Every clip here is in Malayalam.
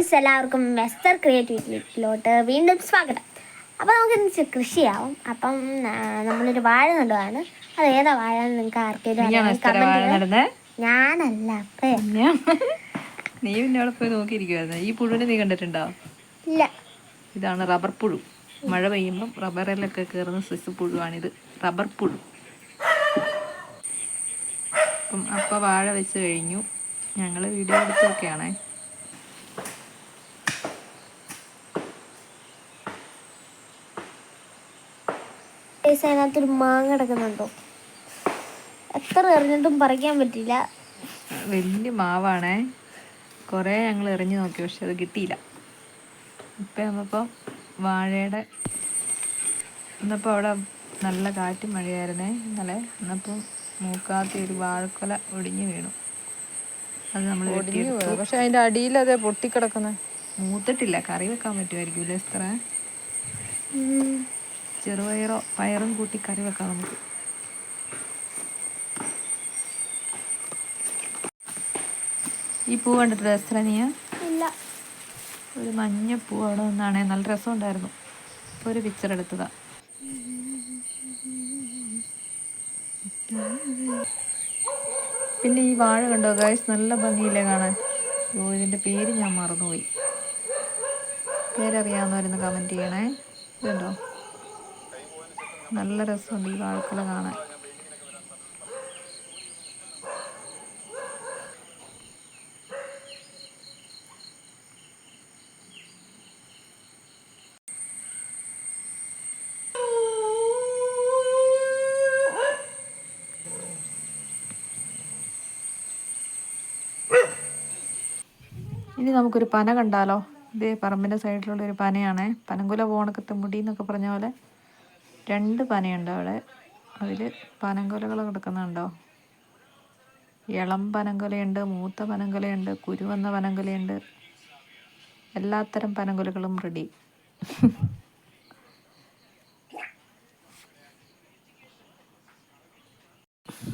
ഫ്രണ്ട്സ് എല്ലാവർക്കും വെസ്റ്റർ ക്രിയേറ്റിവിറ്റിയിലോട്ട് വീണ്ടും സ്വാഗതം. അപ്പോൾ നമുക്ക് കൃഷിയാവും. അപ്പം നമ്മളൊരു വാഴ നടുവാണ്. അത് ഏതാ വാഴ നിങ്ങൾക്ക് ആർക്കെങ്കിലും ഞാനല്ല നീ പിന്നെ അവിടെ പോയി നോക്കിയിരിക്കുവായിരുന്നു. ഈ പുഴുവിനെ നീ കണ്ടിട്ടുണ്ടോ? ഇല്ല. ഇതാണ് റബ്ബർ പുഴു. മഴ പെയ്യുമ്പം റബ്ബറിലൊക്കെ കയറുന്ന സ്വിസ് പുഴുവാണിത്. റബ്ബർ പുഴു. അപ്പം അപ്പം വാഴ വെച്ച് കഴിഞ്ഞു. ഞങ്ങൾ വീഡിയോ എടുത്തൊക്കെയാണേ ഗൈസ്, അതിനകത്തൊരു മാങ്ങ കിടക്കുന്നുണ്ടോ? എത്ര എറിഞ്ഞിട്ടും പറിക്കാൻ പറ്റില്ല വലിയ മാവാണേ. കുറേ ഞങ്ങൾ എറിഞ്ഞു നോക്കി പക്ഷെ അത് കിട്ടിയില്ല. ഇപ്പം നമ്മളിപ്പോൾ വാഴയുടെ ഇന്നിപ്പോൾ അവിടെ നല്ല കാറ്റും മഴയായിരുന്നേ. ഇന്നലെ ഇന്നിപ്പം മൂക്കാത്ത ഒരു വാഴക്കൊല ഒടിഞ്ഞു വീണു. അത് നമ്മൾ പക്ഷെ അതിന്റെ അടിയിൽ അതെ പൊട്ടിക്കിടക്കുന്നത് മൂത്തിട്ടില്ല. കറി വെക്കാൻ പറ്റുമായിരിക്കും ഉം. ചെറുപയറോ പയറും കൂട്ടി കറി വെക്കാം നമുക്ക് ഈ പൂ കണ്ടിട്ട് എസ്ത്ര നീ ഇല്ല. ഒരു മഞ്ഞ പൂ അവിടെ നിന്നാണേ. നല്ല രസം ഉണ്ടായിരുന്നു ഇപ്പോൾ ഒരു പിക്ചർ എടുത്തതാ. പിന്നെ ഈ വാഴ കണ്ടോ ഗൈസ് നല്ല ഭംഗിയില്ലേ കാണാൻ? ഓ ഇതിന്റെ പേര് ഞാൻ മറന്നുപോയി. പേരറിയാവുന്നവരൊന്ന് കമന്റ് ചെയ്യണേ. ഇതുണ്ടോ? നല്ല രസമുണ്ട് ഈ വാഴക്കുല കാണാൻ. ഇനി നമുക്കൊരു പന കണ്ടാലോ? ഇതേ പറമ്പിന്റെ സൈഡിലുള്ള ഒരു പനയാണേ പനങ്കുല പോണക്കത്തെ മുടി എന്നൊക്കെ പറഞ്ഞ പോലെ. രണ്ട് പനയുണ്ട് അവിടെ. അതിൽ പനങ്കൊലകൾ കിടക്കുന്നുണ്ടോ? ഇളം പനങ്കൊലയുണ്ട് മൂത്ത പനങ്കൊലയുണ്ട് കുരുവന്ന പനങ്കൊലയുണ്ട്. എല്ലാത്തരം പനങ്കൊലകളും റെഡി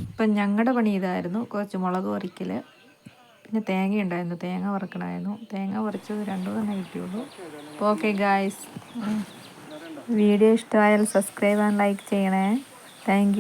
ഇപ്പം ഞങ്ങളുടെ പണി ഇതായിരുന്നു കുറച്ച് മുളക് പറിക്കൽ പിന്നെ തേങ്ങ ഉണ്ടായിരുന്നു തേങ്ങ വറക്കണമായിരുന്നു. തേങ്ങ വറച്ചത് രണ്ടു തന്നെ കിട്ടിയുള്ളൂ. ഓക്കെ ഗായ്സ് വീഡിയോ ഇഷ്ടമായാൽ സബ്സ്ക്രൈബ് ആൻഡ് ലൈക്ക് ചെയ്യണേ. താങ്ക്